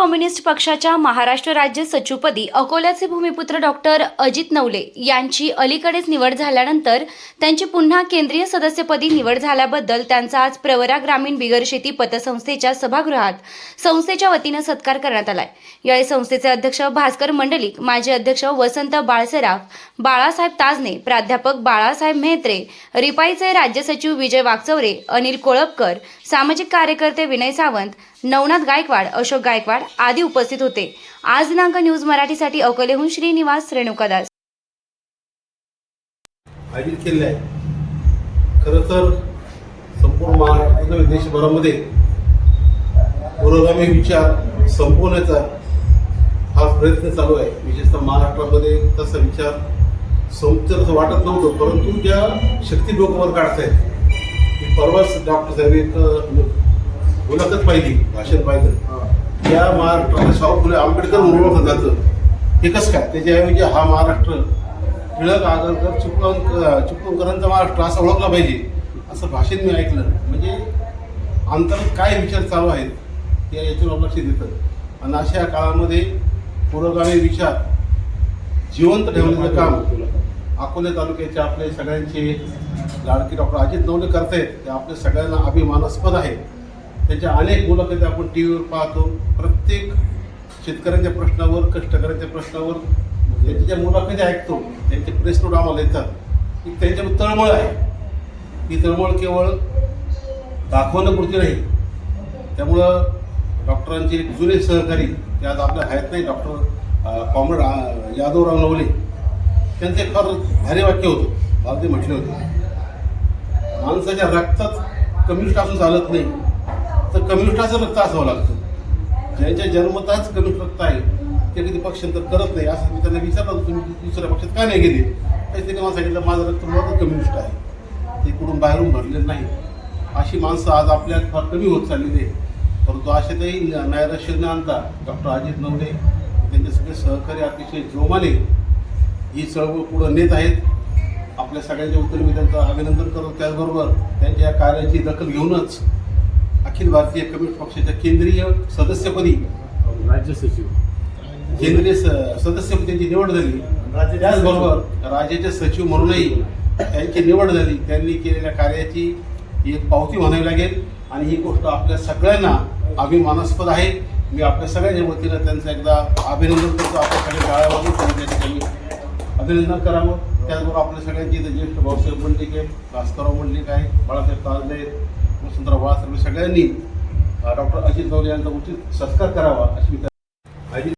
Communist पक्षाच्या महाराष्ट्र राज्य सचिवपदी अकोल्याचे भूमिपुत्र डॉक्टर अजित नवले यांची अलीकडेच निवड झाल्यानंतर त्यांची पुन्हा केंद्रीय सदस्यपदी निवड झाल्याबद्दल त्यांचा आज प्रवरा ग्रामीण बिगर शेती पतसंस्थेच्या सभागृहात संस्थेच्या वतीनं सत्कार करण्यात आलाय. यावेळी संस्थेचे अध्यक्ष भास्कर मंडलिक माजी अध्यक्ष वसंत बाळसराफ बाळासाहेब ताजने प्राध्यापक बाळासाहेब मेहत्रे रिपाईचे राज्य सचिव विजय वागचौरे अनिल कोळपकर सामाजिक कार्यकर्ते विनय सावंत नवनाथ गायकवाड अशोक गायकवाड आदी उपस्थित होते. आज दिनांक न्यूज मराठीसाठी अकोलेहून श्रीनिवास रेणुकादास आयोजित केलेले आहे. खरं तर संपूर्ण महाराष्ट्र देशभरामध्ये पुरोगामी विचार संपवण्याचा हा प्रयत्न चालू आहे. विशेषतः महाराष्ट्रामध्ये तसा विचार संपचं असं वाटत नव्हतं परंतु ज्या शक्ती डोक्यावर काढतायत परवाच डॉक्टर साहेब एक मुलाखत पाहिली भाषण पाहिलं. या महाराष्ट्राला शाहू फुले आंबेडकर म्हणून ओळखलं जातं. हे कसं काय? त्याच्याऐवजी हा महाराष्ट्र टिळक आगरकर चिपळूण चिपळूणकरांचा महाराष्ट्र असं ओळखला पाहिजे असं भाषण मी ऐकलं. म्हणजे अंतरात काय विचार चालू आहेत या याच्यावर लक्ष देतं. आणि अशा काळामध्ये पुरोगामी विचार जिवंत ठेवण्याचं काम अकोले तालुक्याचे आपले सगळ्यांचे लाडके डॉक्टर अजित नवले करतायत. ते आपल्या सगळ्यांना अभिमानास्पद आहे त्यांच्या अनेक मुलाखती आपण टी व्हीवर पाहतो. प्रत्येक शेतकऱ्यांच्या प्रश्नावर कष्टकऱ्यांच्या प्रश्नावर म्हणजे त्यांच्या ज्या मुलाखती ऐकतो त्यांचे प्रेस नोट आम्हाला येतात. की त्यांच्यावर तळमळ आहे. ही तळमळ केवळ दाखवण्यापुरती नाही. त्यामुळं डॉक्टरांचे जुने सहकारी ते आज आपल्या आहेत नाही डॉक्टर कॉम्रेड यादवराव नवले. त्यांचं एक फार भारी वाक्य होतं. मला ते म्हटले होते. माणसाच्या रक्तात कम्युनिस्ट असून चालत नाही. तर कम्युनिस्टाचं रक्त असावं लागतं. ज्यांच्या जन्मताच कम्युनिस्ट रक्त आहे ते कधी पक्षांतर करत नाही असं मी त्यांना विचारलं तुम्ही दुसऱ्या पक्षात का नाही गेले? तर त्यांनी मला सांगितलं माझं रक्त मुळात कम्युनिस्ट आहे. ते कुठून बाहेरून भरलेलं नाही. अशी माणसं आज आपल्या फार कमी होत चाललेली आहे परंतु अशातही नैराश्य न आणता डॉक्टर अजित नवले त्यांचे सगळे सहकारी अतिशय जोमाने ही चळवळ पुढं नेत आहेत. आपल्या सगळ्यांच्या उत्तर मी त्यांचं अभिनंदन करतो त्याचबरोबर त्यांच्या या कार्याची दखल घेऊनच अखिल भारतीय कम्युनिस्ट पक्षाच्या केंद्रीय सदस्यपदी राज्य सचिव. केंद्रीय स- सदस्यपदी त्यांची निवड झाली. त्याचबरोबर राज्याचे सचिव म्हणूनही त्यांची निवड झाली. त्यांनी केलेल्या कार्याची ही एक पावती म्हणावी लागेल. आणि ही गोष्ट आपल्या सगळ्यांना अभिमानास्पद आहे. मी आपल्या सगळ्यांच्या वतीनं त्यांचं एकदा अभिनंदन करतो. आपल्या सगळ्या त्यांनी त्या ठिकाणी अभिनंदन करावं. त्याचबरोबर आपल्या सगळ्यांची ज्येष्ठ भाऊसाहेब मंडलिक आहे भास्करराव मंडलिक आहे बाळासाहेब ताजले आहेत. वसंतराव सर्व सगळ्यांनी डॉक्टर अजित नवले यांचा उचित सत्कार करावा अशी मी अजित